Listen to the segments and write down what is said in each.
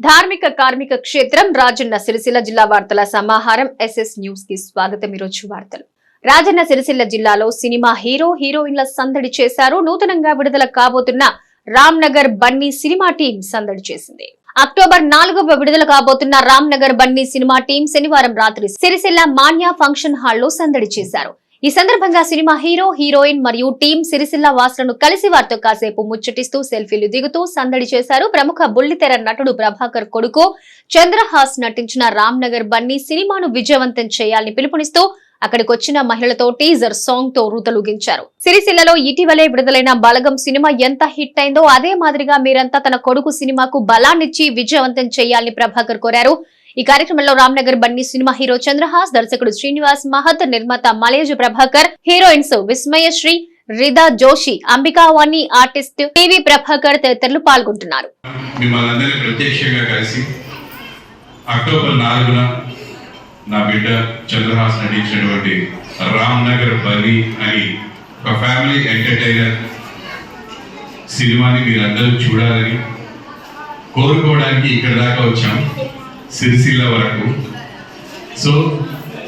ధార్మిక కార్మిక క్షేత్రం రాజన్న సిరిసిల్ల జిల్లా వార్తల సమాహారం ఎస్ఎస్ న్యూస్కి స్వాగతం. ఈరోజు వార్తలు. రాజన్న సిరిసిల్ల జిల్లాలో సినిమా హీరో హీరోయిన్ల సందడి చేశారు. నూతనంగా విడుదల కాబోతున్న రామ్ నగర్ బన్నీ సినిమా టీం సందడి చేసింది. అక్టోబర్ నాలుగవ విడుదల కాబోతున్న రామ్ నగర్ బన్నీ సినిమా టీం శనివారం రాత్రి సిరిసిల్ల మాన్యా ఫంక్షన్ హాల్లో సందడి చేశారు. ఈ సందర్భంగా సినిమా హీరో హీరోయిన్ మరియు టీం సిరిసిల్ల వాసులను కలిసి వారితో కాసేపు ముచ్చటిస్తూ సెల్ఫీలు దిగుతూ సందడి చేశారు ప్రముఖ బుల్లితెర నటుడు ప్రభాకర్ కొడుకు. చంద్రహాస్ నటించిన రామ్ నగర్ బన్నీ సినిమాను విజయవంతం చేయాలని పిలుపునిస్తూ అక్కడికి వచ్చిన మహిళలతో టీజర్ సాంగ్తో రూతలుగించారు. సిరిసిల్లలో ఇటీవలే విడుదలైన బలగం సినిమా ఎంత హిట్ అయిందో అదే మాదిరిగా మీరంతా తన కొడుకు సినిమాకు బలాన్నిచ్చి విజయవంతం చేయాలని ప్రభాకర్ కోరారు. ఈ కార్యక్రమంలో రామ్నగర్ బన్నీ సినిమా హీరో చంద్రహాస్ దర్శకుడు శ్రీనివాస్ మహత్ నిర్మాత Malej Prabhakar heroines Vismayasri Rida Joshi Ambikavani artist TV Prabhakar తదితరులు పాల్గొంటున్నారు. ప్రత్యక్షంగా కలిసి అక్టోబర్ నాలుగున నా బిడ్డ చంద్రహాస్ నటించినటువంటి రామ్ నగర్ బలి అని ఒక ఫ్యామిలీ ఎంటర్టైనర్ సినిమాని మీరందరూ చూడాలని కోరుకోవడానికి ఇక్కడ దాకా వచ్చాం. సిరిసిల్ల వరకు. సో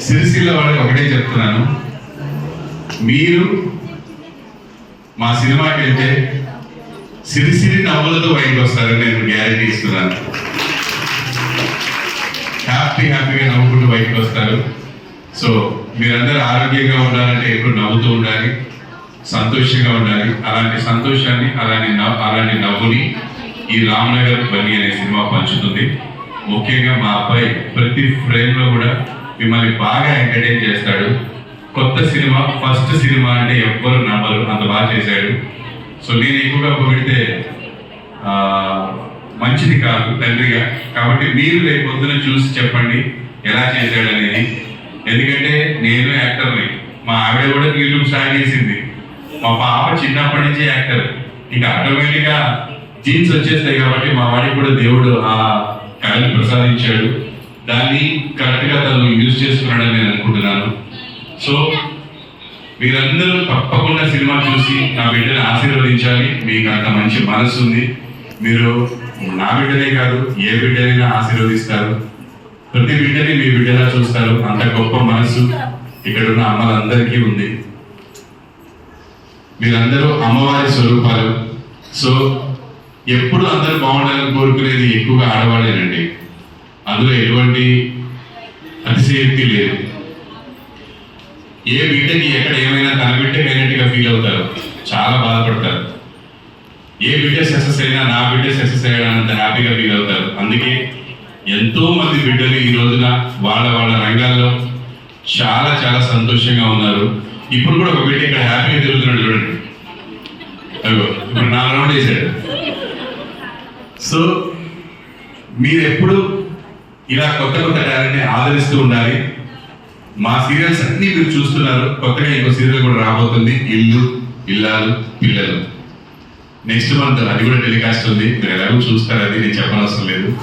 సిరిసిల్ల వాళ్ళకి ఒకటే చెప్తున్నాను. మీరు మా సినిమాకి వెళ్తే సిరిసిరి నవ్వులతో బయటకు వస్తారని నేను గ్యారెంటీ ఇస్తున్నాను. హ్యాపీ హ్యాపీగా నవ్వుకుంటూ బయటకు వస్తారు సో మీరందరూ ఆరోగ్యంగా ఉండాలంటే ఎప్పుడు నవ్వుతూ ఉండాలి సంతోషంగా ఉండాలి. అలాంటి సంతోషాన్ని అలాంటి నవ్వు అలాంటి నవ్వుని ఈ రామ్నగర్ బని అనే సినిమా పంచుతుంది. ముఖ్యంగా మా అబ్బాయి ప్రతి ఫ్రేమ్లో కూడా మిమ్మల్ని బాగా ఎంటర్టైన్ చేస్తాడు. కొత్త సినిమా ఫస్ట్ సినిమా అంటే ఎవ్వరు నమ్మరు. అంత బాగా చేశాడు. సో నేను ఎక్కువగా పొగిడితే మంచిది కాదు తండ్రిగా. కాబట్టి మీరు రేపు పొద్దున చూసి చెప్పండి ఎలా చేశాడు అనేది. ఎందుకంటే నేను యాక్టర్ని. మా ఆవిడ కూడా యూట్యూబ్ స్టార్ట్ చేసింది. మా పాప చిన్నప్పటి నుంచి యాక్టర్. ఇంకా ఆటోమేటిక్గా జీన్స్ వచ్చేస్తాయి కాబట్టి మా వాడికి కూడా దేవుడు ఆ కళని ప్రసాదించాడు. దాన్ని కరెక్ట్గా తను యూజ్ చేసుకున్నాడని నేను అనుకుంటున్నాను. సో మీరందరూ తప్పకుండా సినిమా చూసి నా బిడ్డని ఆశీర్వదించాలి. మీకు అంత మంచి మనసు ఉంది. మీరు నా బిడ్డనే కాదు ఏ బిడ్డనైనా ఆశీర్వదిస్తారు. ప్రతి బిడ్డని మీ బిడ్డలా చూస్తారు. అంత గొప్ప మనసు ఇక్కడ ఉన్న అమ్మలందరికీ ఉంది. మీరందరూ అమ్మవారి స్వరూపాలు. సో ఎప్పుడు అందరూ బాగుండాలని కోరుకునేది ఎక్కువగా ఆడవాళ్ళేనండి. అందులో ఎటువంటి అతిశయక్తి లేదు. ఏ బిడ్డకి ఎక్కడ ఏమైనా తన బిడ్డకి అయినట్టుగా ఫీల్ అవుతారు. చాలా బాధపడతారు. ఏ బిడ్డ సక్సెస్ అయినా నా బిడ్డ సక్సెస్ అయ్యాడంత హ్యాపీగా ఫీల్ అవుతారు. అందుకే ఎంతో మంది బిడ్డలు ఈ రోజున వాళ్ళ వాళ్ళ రంగాల్లో చాలా చాలా సంతోషంగా ఉన్నారు. ఇప్పుడు కూడా ఒక బిడ్డ ఇక్కడ హ్యాపీగా తిరుగుతున్నాడు చూడండి. అగో ఇప్పుడు నా రౌండ్ వేసాడు సో మీరు ఎప్పుడు ఇలా కొత్త కొత్త టాలెంట్ని ఆదరిస్తూ ఉండాలి. మా సీరియల్స్ అన్ని మీరు చూస్తున్నారు. కొత్తగా ఇంకో సీరియల్ కూడా రాబోతుంది. ఇల్లు ఇల్లాలు పిల్లలు. నెక్స్ట్ మంత్ అది కూడా టెలికాస్ట్ ఉంది. మీరు ఎలాగో చూస్తారు అది. నేను చెప్పనవసరం లేదు.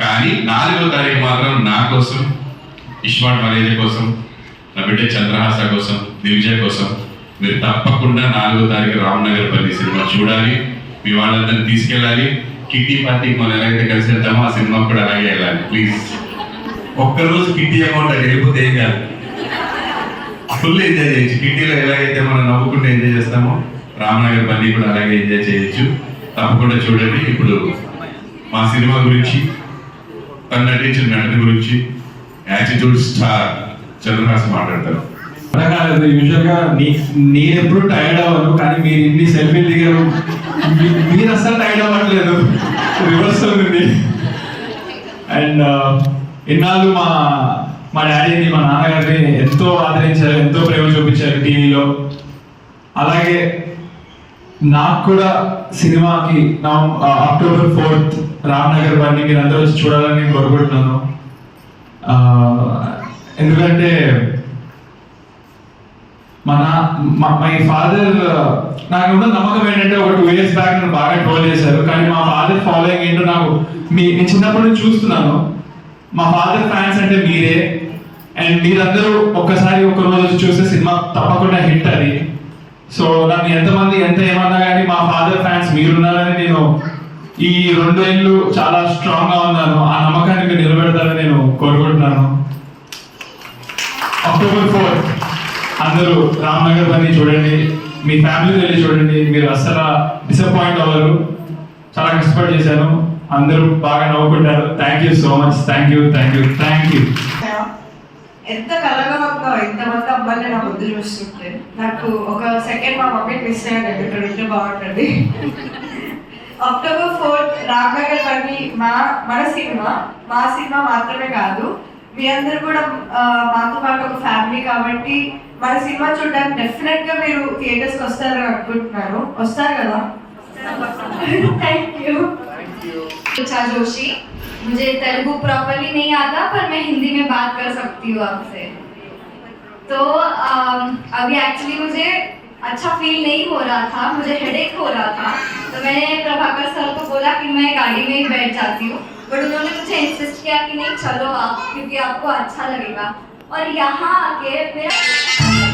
కానీ నాలుగో తారీఖు మాత్రం నా కోసం ఇష్మాట్ మలేజ కోసం నా బిడ్డ చంద్రహాస కోసం దివిజయ కోసం మీరు తప్పకుండా నాలుగో తారీఖు రామ్నగర్ పల్లి సినిమా చూడాలి. మీ వాళ్ళందరినీ తీసుకెళ్ళాలి. కిట్టి పార్టీకి మనం ఎలాగైతే కలిసి వెళ్తామో ఆ సినిమా కూడా అలాగే వెళ్ళాలి. ప్లీజ్ ఒక్కరోజు కిట్టి అమౌంట్ అది వెళ్ళిపోతే ఏం కాదు. ఫుల్ ఎంజాయ్ చేయొచ్చు. కిట్టీలో ఎలాగైతే మనం నవ్వుకుంటూ ఎంజాయ్ చేస్తామో రామనగర్ పల్లి కూడా అలాగే ఎంజాయ్ చేయొచ్చు. తప్పకుండా చూడండి. ఇప్పుడు మా సినిమా గురించి తను నటించిన నటన గురించి యాటిట్యూడ్ స్టార్ చంద్రహాస్ మాట్లాడతారు. రకాల యూజువల్ నీ- నేను ఎప్పుడు టైర్డ్ అవ్వను కానీ మీరు ఇన్ని సెల్ఫీలు దిగారు మీరు అసలు టైర్డ్ అవ్వట్లేదు. రివర్స్ ఉంది. అండ్ uh, ఇన్నాళ్ళు మా మా డాడీని మా నాన్నగారిని ఎంతో ఆదరించారు ఎంతో ప్రేమ చూపించారు టీవీలో. అలాగే నాకు కూడా సినిమాకి నా అక్టోబర్ ఫోర్త్ రామ్నగర్ బండి మీరు అందరూ వచ్చి చూడాలని నేను కోరుకుంటున్నాను. ఎందుకంటే మన మై ఫాదర్ నాకు ఉన్న నమ్మకం ఏంటంటే ఒక టూ ఇయర్స్ బ్యాక్ నన్ను బాగా ట్రోల్ చేశారు. కానీ మా ఫాదర్ ఫాలోయింగ్ ఏంటో నాకు మీ నేను చిన్నప్పటి నుంచి చూస్తున్నాను. మా ఫాదర్ ఫ్యాన్స్ అంటే మీరే. అండ్ మీరందరూ ఒక్కసారి ఒక రోజు చూసే చూస్తే సినిమా తప్పకుండా హిట్ అది. సో నన్ను ఎంతమంది ఎంత ఏమన్నా కానీ మా ఫాదర్ ఫ్యాన్స్ మీరున్నారని నేను ఈ రెండు రెండేళ్ళు చాలా స్ట్రాంగ్గా ఉన్నాను. ఆ నమ్మకాన్ని నిలబెడతారని నేను కోరుకుంటున్నాను. అక్టోబర్ ఫోర్ అందరూ రామ్నగర్ పని చూడండి మీ ఫ్యామిలీ వెళ్ళి చూడండి. మీరు అసలు డిసప్పాయింట్ అవ్వరు. చాలా కష్టపడి చేశాను. అందరూ బాగా నవ్వుకుంటారు. Thank you so much thank you thank you thank you ఎంత కలగా ఉందో ఇంతమంది అమ్మాయిని నా ముద్దు చూస్తుంటే నాకు ఒక సెకండ్ మా మమ్మీ మిస్ అయ్యాను ఇక్కడ ఉంటే బాగుంటుంది. అక్టోబర్ ఫోర్త్ రామ్నగర్ పని మా మన సినిమా మా సినిమా మాత్రమే కాదు. మీ అందరు కూడా ఆ, మాతో పాటు ఒక ఫ్యామిలీ కాబట్టి మన సినిమా చూడడానికి డెఫినెట్ గా మీరు థియేటర్స్కి వస్తారని అనుకుంటున్నాను వస్తారు కదా థ్యాంక్ యూ ऋचा जोशी मुझे तेलुगु प्रॉपरली नहीं आता पर मैं हिंदी में बात कर सकती हूँ आपसे तो अम, अभी एक्चुअली मुझे अच्छा फील नहीं हो रहा था मुझे हेडेक हो रहा था तो मैंने प्रभाकर सर को बोला कि मैं गाड़ी में ही बैठ जाती हूँ बट उन्होंने मुझे इंसिस्ट किया कि नहीं, चलो आप, क्योंकि आपको अच्छा लगेगा। और यहाँ आके मेरा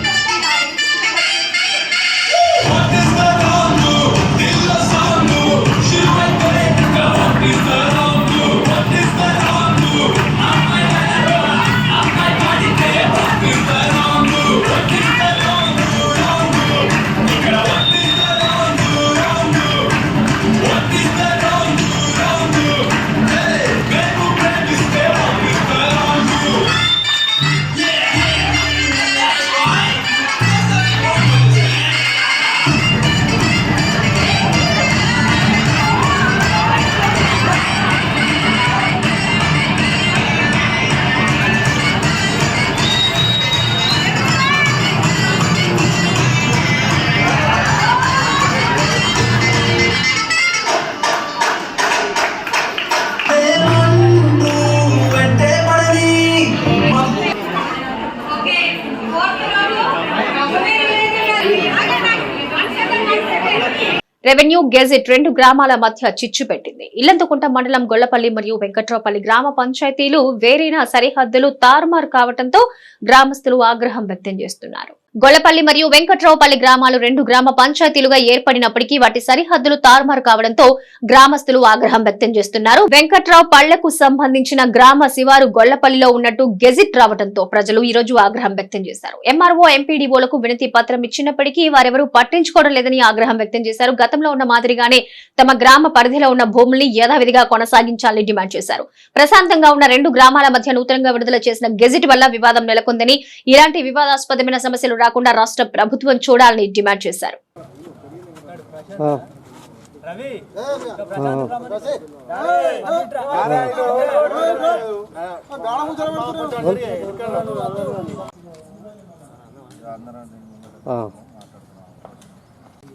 రెవెన్యూ గెజెట్ రెండు గ్రామాల మధ్య చిచ్చు పెట్టింది. ఇల్లంతకుంట మండలం గొల్లపల్లి మరియు వెంకట్రావుపల్లి గ్రామ పంచాయతీలు వేరైన సరిహద్దులు తారుమారు కావడంతో గ్రామస్తులు ఆగ్రహం వ్యక్తం చేస్తున్నారు. గొల్లపల్లి మరియు వెంకట్రావుపల్లి గ్రామాలు రెండు గ్రామ పంచాయతీలుగా ఏర్పడినప్పటికీ వాటి సరిహద్దులు తారుమారు కావడంతో గ్రామస్తులు ఆగ్రహం వ్యక్తం చేస్తున్నారు. వెంకట్రావు పళ్ళకు సంబంధించిన గ్రామ శివారు గొల్లపల్లిలో ఉన్నట్టు గెజిట్ రావడంతో ప్రజలు ఈ రోజు ఆగ్రహం వ్యక్తం చేశారు. ఎంఆర్ఓ ఎంపీడీఓలకు వినతి పత్రం ఇచ్చినప్పటికీ వారెవరూ పట్టించుకోవడం లేదని ఆగ్రహం వ్యక్తం చేశారు. గతంలో ఉన్న మాదిరిగానే తమ గ్రామ పరిధిలో ఉన్న భూముల్ని యథావిధిగా కొనసాగించాలని డిమాండ్ చేశారు. ప్రశాంతంగా ఉన్న రెండు గ్రామాల మధ్య నూతనంగా విడుదల చేసిన గెజిట్ వల్ల వివాదం నెలకొందని ఇలాంటి వివాదాస్పదమైన సమస్యలు రాకుండా రాష్ట్ర ప్రభుత్వం చూడాలని డిమాండ్ చేశారు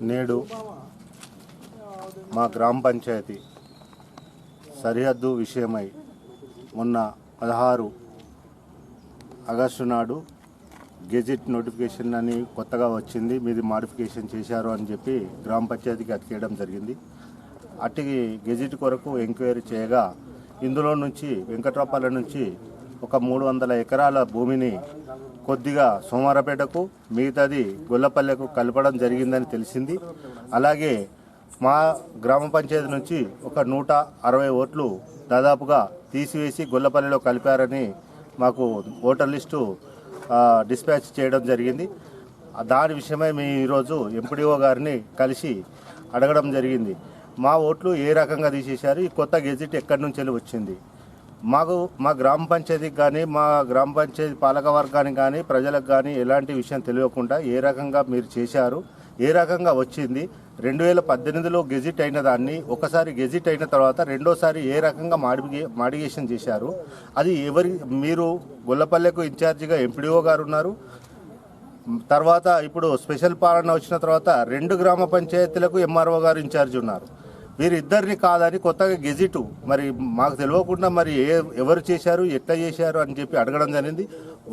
నేడు మా గ్రామ పంచాయతీ సరిహద్దు విషయమై మొన్న పదహారు ఆగస్టు నాడు గెజిట్ నోటిఫికేషన్ అని కొత్తగా వచ్చింది మీది మాడిఫికేషన్ చేశారు అని చెప్పి గ్రామ పంచాయతీకి అతికేయడం జరిగింది. అట్టి గెజిట్ కొరకు ఎంక్వైరీ చేయగా ఇందులో నుంచి వెంకట్రాపాల నుంచి ఒక మూడు వందల ఎకరాల భూమిని కొద్దిగా సోమారపేటకు మిగతాది గొల్లపల్లెకు కలపడం జరిగిందని తెలిసింది. అలాగే మా గ్రామ పంచాయతీ నుంచి ఒక నూట అరవై ఓట్లు దాదాపుగా తీసివేసి గొల్లపల్లిలో కలిపారని మాకు ఓటర్ లిస్టు డిస్పాచ్ చేయడం జరిగింది. దాని విషయమై మేము ఈరోజు ఎంపీడీఓ గారిని కలిసి అడగడం జరిగింది. మా ఓట్లు ఏ రకంగా తీసేశారు? ఈ కొత్త గెజిట్ ఎక్కడి నుంచి వెళ్ళి వచ్చింది? మాకు మా గ్రామ పంచాయతీకి కానీ మా గ్రామ పంచాయతీ పాలక వర్గానికి కానీ ప్రజలకు కానీ ఎలాంటి విషయం తెలియకుండా ఏ రకంగా మీరు చేశారు? ఏ రకంగా వచ్చింది? రెండు వేల పద్దెనిమిదిలో గెజిట్ అయిన దాన్ని ఒకసారి గెజిట్ అయిన తర్వాత రెండోసారి ఏ రకంగా మాడిగే మాడిగేషన్ చేశారు? అది ఎవరి మీరు గొల్లపల్లెకు ఇన్ఛార్జిగా ఎంపీడీఓ గారు ఉన్నారు. తర్వాత ఇప్పుడు స్పెషల్ పాలన వచ్చిన తర్వాత రెండు గ్రామ పంచాయతీలకు ఎంఆర్ఓ గారు ఇన్ఛార్జ్ ఉన్నారు. వీరిద్దరిని కాదని కొత్తగా గెజిట్. మరి మాకు తెలియకుండా మరి ఏ ఎవరు చేశారు ఎట్లా చేశారు అని చెప్పి అడగడం జరిగింది.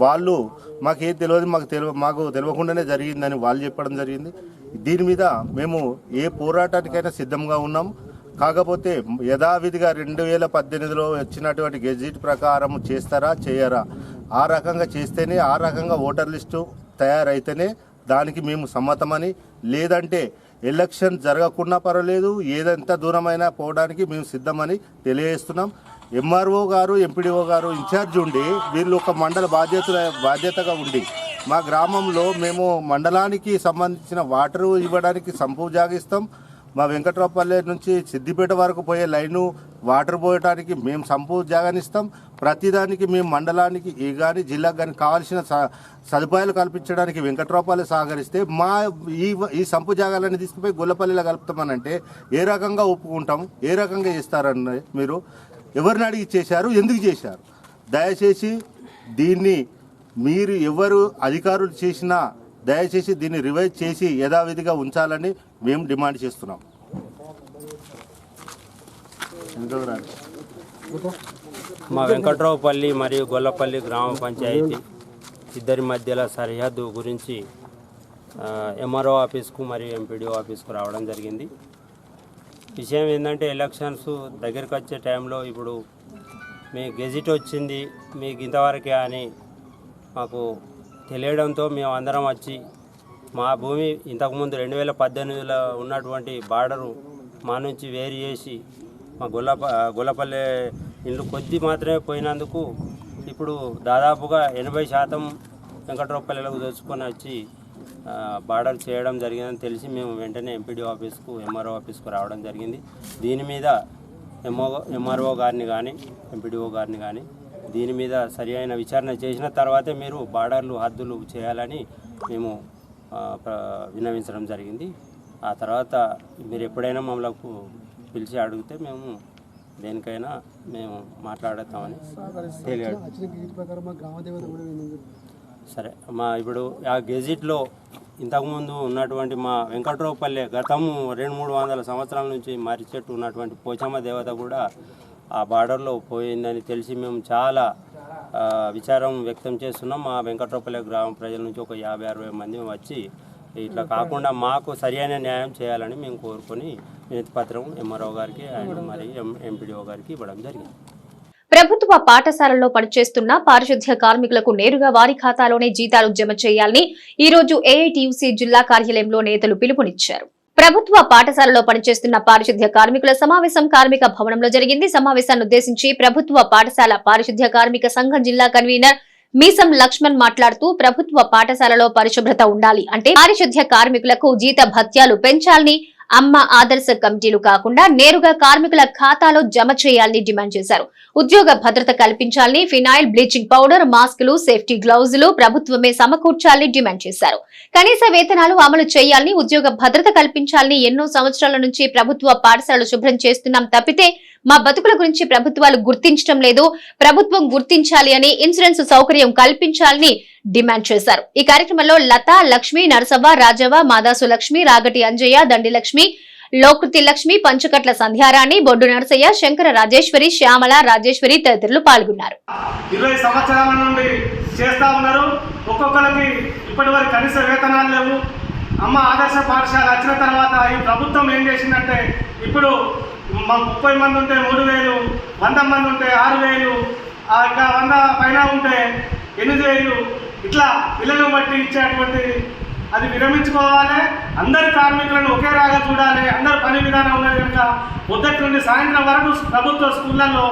వాళ్ళు మాకేం తెలియదు మాకు తెలియ మాకు తెలియకుండానే జరిగిందని వాళ్ళు చెప్పడం జరిగింది. దీని మీద మేము ఏ పోరాటానికైనా సిద్ధంగా ఉన్నాం. కాకపోతే యథావిధిగా రెండు వేల పద్దెనిమిదిలో వచ్చినటువంటి గెజిట్ ప్రకారం చేస్తారా చేయరా? ఆ రకంగా చేస్తేనే ఆ రకంగా ఓటర్ లిస్టు తయారైతేనే దానికి మేము సమ్మతమని లేదంటే ఎలక్షన్ జరగకుండా పర్వాలేదు ఏదెంత దూరమైనా పోవడానికి మేము సిద్ధమని తెలియజేస్తున్నాం. ఎంఆర్ఓ గారు ఎంపీడీఓ గారు ఇన్ఛార్జ్ ఉండి వీళ్ళు ఒక మండల బాధ్యత బాధ్యతగా ఉండి మా గ్రామంలో మేము మండలానికి సంబంధించిన వాటర్ ఇవ్వడానికి సంపు జాగిస్తాం. మా వెంకట్రావుపల్లె నుంచి సిద్దిపేట వరకు పోయే లైను వాటర్ పోయడానికి మేము సంపు జాగానిస్తాం ప్రతిదానికి మేము మండలానికి ఈ కానీ జిల్లాకు కానీ కావాల్సిన స- సదుపాయాలు కల్పించడానికి వెంకట్రావుపల్లి సహకరిస్తే మా ఈ ఈ సంపు జాగాలని తీసుకుపోయి గొల్లపల్లిలో కలుపుతామనంటే ఏ రకంగా ఒప్పుకుంటాం ఏ రకంగా చేస్తారని మీరు ఎవరిని అడిగి చేశారు ఎందుకు చేశారు? దయచేసి దీన్ని మీరు ఎవరు అధికారులు చేసినా దయచేసి దీన్ని రివైజ్ చేసి యథావిధిగా ఉంచాలని మేము డిమాండ్ చేస్తున్నాం. మా వెంకట్రావుపల్లి మరియు గొల్లపల్లి గ్రామ పంచాయతీ ఇద్దరి మధ్యలో సరిహద్దు గురించి ఎంఆర్ఓ ఆఫీస్కు మరియు ఎంపీడీఓ ఆఫీస్కు రావడం జరిగింది. విషయం ఏంటంటే ఎలక్షన్స్ దగ్గరికి వచ్చే టైంలో ఇప్పుడు మీ గెజిట్ వచ్చింది మీకు ఇంతవరకే అని మాకు తెలియడంతో మేము అందరం వచ్చి మా భూమి ఇంతకుముందు రెండు వేల పద్దెనిమిదిలో ఉన్నటువంటి బార్డరు మా నుంచి వేరు చేసి మా గొల్లప గొల్లపల్లె ఇల్లు కొద్ది మాత్రమే పోయినందుకు ఇప్పుడు దాదాపుగా ఎనభై శాతం వెంకట్రావుపల్లెలకు దోచుకొని వచ్చి బార్డర్ చేయడం జరిగిందని తెలిసి మేము వెంటనే ఎంపీడీ ఆఫీస్కు ఎంఆర్ఓ ఆఫీస్కు రావడం జరిగింది. దీని మీద ఎంఓ ఎంఆర్ఓ గారిని కానీ ఎంపీడీఓ గారిని కానీ దీని మీద సరి అయిన విచారణ చేసిన తర్వాతే మీరు బార్డర్లు హద్దులు చేయాలని మేము విన్నవించడం జరిగింది. ఆ తర్వాత మీరు ఎప్పుడైనా మమ్మల్ని పిలిచి అడిగితే మేము దేనికైనా మేము మాట్లాడతామని తెలియదు. సరే మా ఇప్పుడు ఆ గెజిట్లో ఇంతకుముందు ఉన్నటువంటి మా వెంకట్రావుపల్లె గతము రెండు మూడు వందల సంవత్సరాల నుంచి మర్రి చెట్టు ఉన్నటువంటి పోచమ్మ దేవత కూడా ఆ బార్డర్లో పోయిందని తెలిసి మేము చాలా విచారం వ్యక్తం చేస్తున్నాం. మా వెంకట్రావుపల్లె గ్రామ ప్రజల నుంచి ఒక యాభై అరవై మంది వచ్చి ఇట్లా కాకుండా మాకు సరియైన న్యాయం చేయాలని మేము కోరుకొని వినతి పత్రం ఎంఆర్ఓ గారికి అండ్ మరి ఎంపీడీఓ గారికి ఇవ్వడం జరిగింది. ప్రభుత్వ పాఠశాలల్లో పనిచేస్తున్న పారిశుద్ధ్య కార్మికులకు నేరుగా వారి ఖాతాలోనే జీతాలు జమ చేయాలని ఈ రోజు ఏఐటియుసి జిల్లా కార్యాలయంలో నేతలు పిలుపునిచ్చారు. ప్రభుత్వ పాఠశాలలో పనిచేస్తున్న పారిశుద్ధ్య కార్మికుల సమావేశం కార్మిక భవనంలో జరిగింది. సమావేశాన్ని ఉద్దేశించి ప్రభుత్వ పాఠశాల పారిశుద్ధ్య కార్మిక సంఘం జిల్లా కన్వీనర్ మీసం లక్ష్మణ్ మాట్లాడుతూ ప్రభుత్వ పాఠశాలలో పరిశుభ్రత ఉండాలి అంటే పారిశుద్ధ్య కార్మికులకు జీత భత్యాలు పెంచాలని అమ్మ ఆదర్శ కమిటీలు కాకుండా నేరుగా కార్మికుల ఖాతాలో జమ చేయాలని డిమాండ్ చేశారు. ఉద్యోగ భద్రత కల్పించాలని ఫినాయిల్ బ్లీచింగ్ పౌడర్ మాస్కులు సేఫ్టీ గ్లౌజులు ప్రభుత్వమే సమకూర్చాలని డిమాండ్ చేశారు. కనీస వేతనాలు అమలు చేయాలని ఉద్యోగ భద్రత కల్పించాలని ఎన్నో సంవత్సరాల నుంచి ప్రభుత్వ పాఠశాలలు శుభ్రం చేస్తున్నాం తప్పితే మా బతుకుల గురించి ప్రభుత్వాలు గుర్తించడం లేదు ప్రభుత్వం గుర్తించాలి అని ఇన్సూరెన్స్ సౌకర్యం కల్పించాలని డిమాండ్ చేశారు. ఈ కార్యక్రమంలో లత లక్ష్మి నరసవ్వ రాజవ్వ మాదాసు లక్ష్మి రాగటి అంజయ్య దండి లక్ష్మి లోకృతి లక్ష్మి పంచకట్ల సంధ్యారాణి బొడ్డు నరసయ్య శంకర రాజేశ్వరి శ్యామల రాజేశ్వరి తదితరులు పాల్గొన్నారు. ఇరవై సంవత్సరాల నుండి చేస్తా ఉన్నారు. ఒక్కొక్కరికి ఇప్పటి వరకు కనీస వేతనాలు లేవు. అమ్మ ఆదర్శ పాఠశాల వచ్చిన తర్వాత ఈ ప్రభుత్వం ఏం చేసిందంటే ఇప్పుడు మా ముప్పై మంది ఉంటే మూడు వేలు వంద మంది ఉంటే ఆరు వేలు ఇంకా వంద పైన ఉంటే ఎనిమిది వేలు. ఇట్లా పిల్లలను బట్టి ఇచ్చేటువంటి అది విరమించుకోవాలి. అందరి కార్మికులను ఒకే రాగా చూడాలి. అందరు పని విధానం ఉన్నది కనుక పొద్దుటి నుండి సాయంత్రం వరకు ప్రభుత్వ స్కూళ్ళల్లో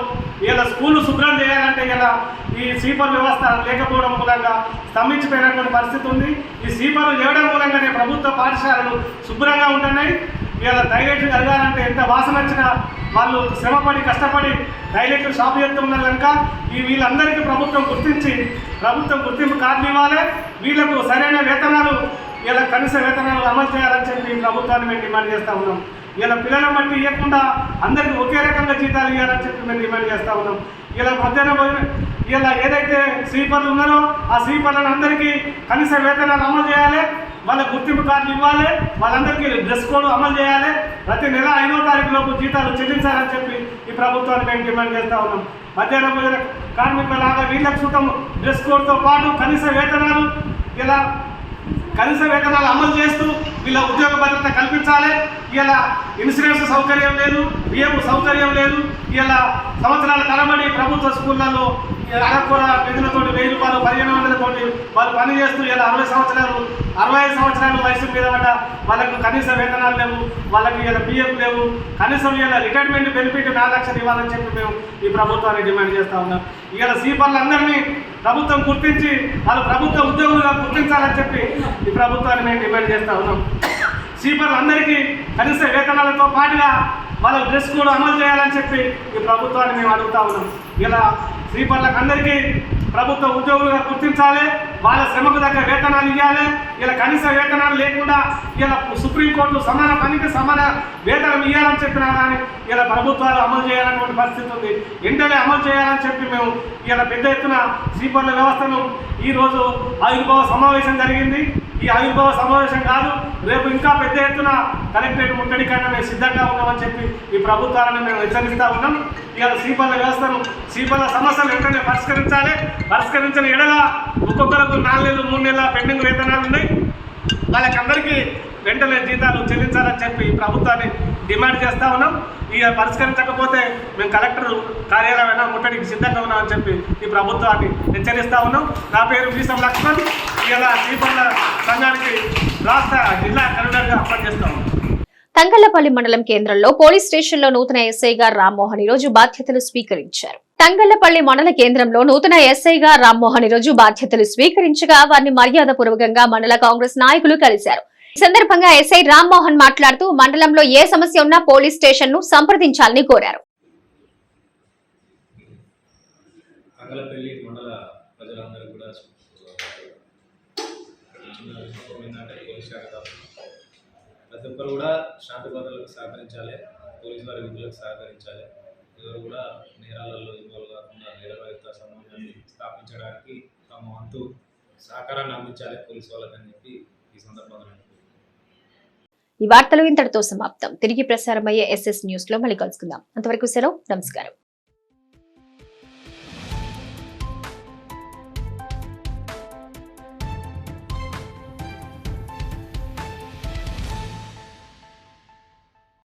ఇలా స్కూల్ శుభ్రం చేయాలంటే ఇలా ఈ స్వీపర్ వ్యవస్థ లేకపోవడం మూలంగా స్తంభించిపోయినటువంటి పరిస్థితి ఉంది. ఈ స్వీపర్లు లేవడం మూలంగానే ప్రభుత్వ పాఠశాలలు శుభ్రంగా ఉంటున్నాయి. ఇలా టైలెట్లు కలగాలంటే ఎంత వాసన వచ్చినా వాళ్ళు శ్రమపడి కష్టపడి టైలెట్లు షాప్ చేస్తున్నారు కనుక ఈ వీళ్ళందరికీ ప్రభుత్వం గుర్తించి ప్రభుత్వం గుర్తింపు కార్డులు ఇవ్వాలి. వీళ్ళకు సరైన వేతనాలు ఇలా కనీస వేతనాలు అమలు చేయాలని చెప్పి ప్రభుత్వాన్ని మేము డిమాండ్ చేస్తూ ఉన్నాం. ఇలా పిల్లలను బట్టి ఇవ్వకుండా అందరికీ ఒకే రకంగా జీతాలు ఇవ్వాలని చెప్పి మేము డిమాండ్ చేస్తూ ఉన్నాం. ఇలా మధ్యాహ్నం భోజనం ఇలా ఏదైతే స్వీపర్లు ఉన్నారో ఆ స్వీపర్లను అందరికీ కనీస వేతనాలు అమలు చేయాలి. వాళ్ళ గుర్తింపు కార్డులు ఇవ్వాలి వాళ్ళందరికీ డ్రెస్ కోడ్ అమలు చేయాలి. ప్రతి నెల ఐదో తారీఖు లోపు జీతాలు చెల్లించాలని చెప్పి ఈ ప్రభుత్వాన్ని మేము డిమాండ్ చేస్తూ ఉన్నాం. మధ్యాహ్న భోజన కార్మికులాగా వీళ్ళకు సుతం డ్రెస్ కోడ్తో పాటు కనీస వేతనాలు ఇలా కనీస వేతనాలు అమలు చేస్తూ వీళ్ళ ఉద్యోగ భద్రత కల్పించాలి. ఇలా ఇన్సూరెన్స్ సౌకర్యం లేదు బియ్యం సౌకర్యం లేదు. ఇలా సంవత్సరాల తరబడి ప్రభుత్వ స్కూళ్ళల్లో అరకూర నిధులతో వెయ్యి రూపాయలు పదిహేను వందలతోటి వాళ్ళు పని చేస్తూ ఇలా అరవై సంవత్సరాలు అరవై ఐదు సంవత్సరాలు వయసు మీద పడ్డ వాళ్ళకు కనీస వేతనాలు లేవు వాళ్ళకి ఇలా పిఎఫ్ లేవు. కనీసం ఇలా రిటైర్మెంట్ బెనిఫిట్ నాలుగు లక్షలు ఇవ్వాలని చెప్పి మేము ఈ ప్రభుత్వాన్ని డిమాండ్ చేస్తూ ఉన్నాం. ఇలా సీపర్లందరినీ ప్రభుత్వం గుర్తించి వాళ్ళు ప్రభుత్వ ఉద్యోగులుగా గుర్తించాలని చెప్పి ఈ ప్రభుత్వాన్ని మేము డిమాండ్ చేస్తా ఉన్నాం. సీపర్లు అందరికీ కనీస వేతనాలతో పాటుగా వాళ్ళ డ్రెస్ కూడా అమలు చేయాలని చెప్పి ఈ ప్రభుత్వాన్ని మేము అడుగుతా ఉన్నాం. ఇలా స్లీపర్లకు అందరికీ ప్రభుత్వ ఉద్యోగులుగా గుర్తించాలి. వాళ్ళ శ్రమకు తగ్గ వేతనాలు ఇవ్వాలి. ఇలా కనీస వేతనాలు లేకుండా ఇలా సుప్రీంకోర్టు సమాన పనికి సమాన వేతనం ఇవ్వాలని చెప్పినా కానీ ఇలా ప్రభుత్వాలు అమలు చేయాలన్నటువంటి పరిస్థితి ఉంది. వెంటనే అమలు చేయాలని చెప్పి మేము ఇలా పెద్ద ఎత్తున శ్రీపల్ల వ్యవస్థను ఈరోజు ఆవిర్భావ సమావేశం జరిగింది. ఈ ఆవిర్భావ సమావేశం కాదు రేపు ఇంకా పెద్ద ఎత్తున కలెక్టరేట్ ముట్టడికైనా మేము సిద్ధంగా ఉన్నామని చెప్పి ఈ ప్రభుత్వాలను మేము హెచ్చరిస్తూ ఉన్నాం. ఇవాళ సీపల్ల వ్యవస్థను సీపల్ల సమస్యలు వెంటనే పరిష్కరించాలి. పరిష్కరించిన ఎడల ఒక్కొక్కరికి నాలుగు నెలలు మూడు నెలల పెండింగ్ వేతనాలు ఉన్నాయి. వాళ్ళకందరికీ వెంటనే జీతాలు చెల్లించాలని చెప్పి ప్రభుత్వాన్ని డిమాండ్ చేస్తా ఉన్నాం. ఇక పరిష్కరించకపోతే మేము కలెక్టర్ కార్యాలయం ముట్టడికి సిద్ధంగా ఉన్నామని చెప్పి ఈ ప్రభుత్వాన్ని హెచ్చరిస్తూ ఉన్నాం. నా పేరు వీసం లక్ష్మణ్. ఇలా శ్రీపల్ల సంఘానికి రాష్ట్ర జిల్లా కన్వీనర్గా పనిచేస్తా ఉన్నాం తంగళ్ళపల్లి మండలం కేంద్రంలో పోలీస్ స్టేషన్లో నూతన ఎస్ఐగా రామ్మోహన్ ఈ రోజు బాధ్యతలు స్వీకరించారు. తంగళ్ళపల్లి మండల కేంద్రంలో నూతన ఎస్ఐగా రామ్మోహన్ ఈ రోజు బాధ్యతలు స్వీకరించగా వారిని మర్యాదపూర్వకంగా మండల కాంగ్రెస్ నాయకులు కలిశారు. ఈ సందర్భంగా ఎస్ఐ రామ్మోహన్ మాట్లాడుతూ మండలంలో ఏ సమస్య ఉన్నా పోలీస్ స్టేషన్ను సంప్రదించాలని కోరారు అంగలపల్లి మండల ప్రజలందరూ కూడా చిన్న విషయం ఏంటంటే పోలీస్ శాఖ తరఫున ప్రతి ఒక్కరు కూడా శాంతి భద్రతలకు సహకరించాలి పోలీసు వారి విధులకు సహకరించాలి. ఎవరు కూడా నేరాలలో ఇన్వాల్వ్ కాకుండా నేరరహిత సమాజాన్ని స్థాపించడానికి తమ వంతు సహకారాన్ని అందించాలి పోలీసు వాళ్ళకని చెప్పి ఈ సందర్భంగా ఈ వార్తలు ఇంతటితో సమాప్తం. తిరిగి ప్రసారమయ్యే ఎస్ఎస్ న్యూస్లో మళ్ళీ కలుసుకుందాం. అంతవరకు సెలవు నమస్కారం.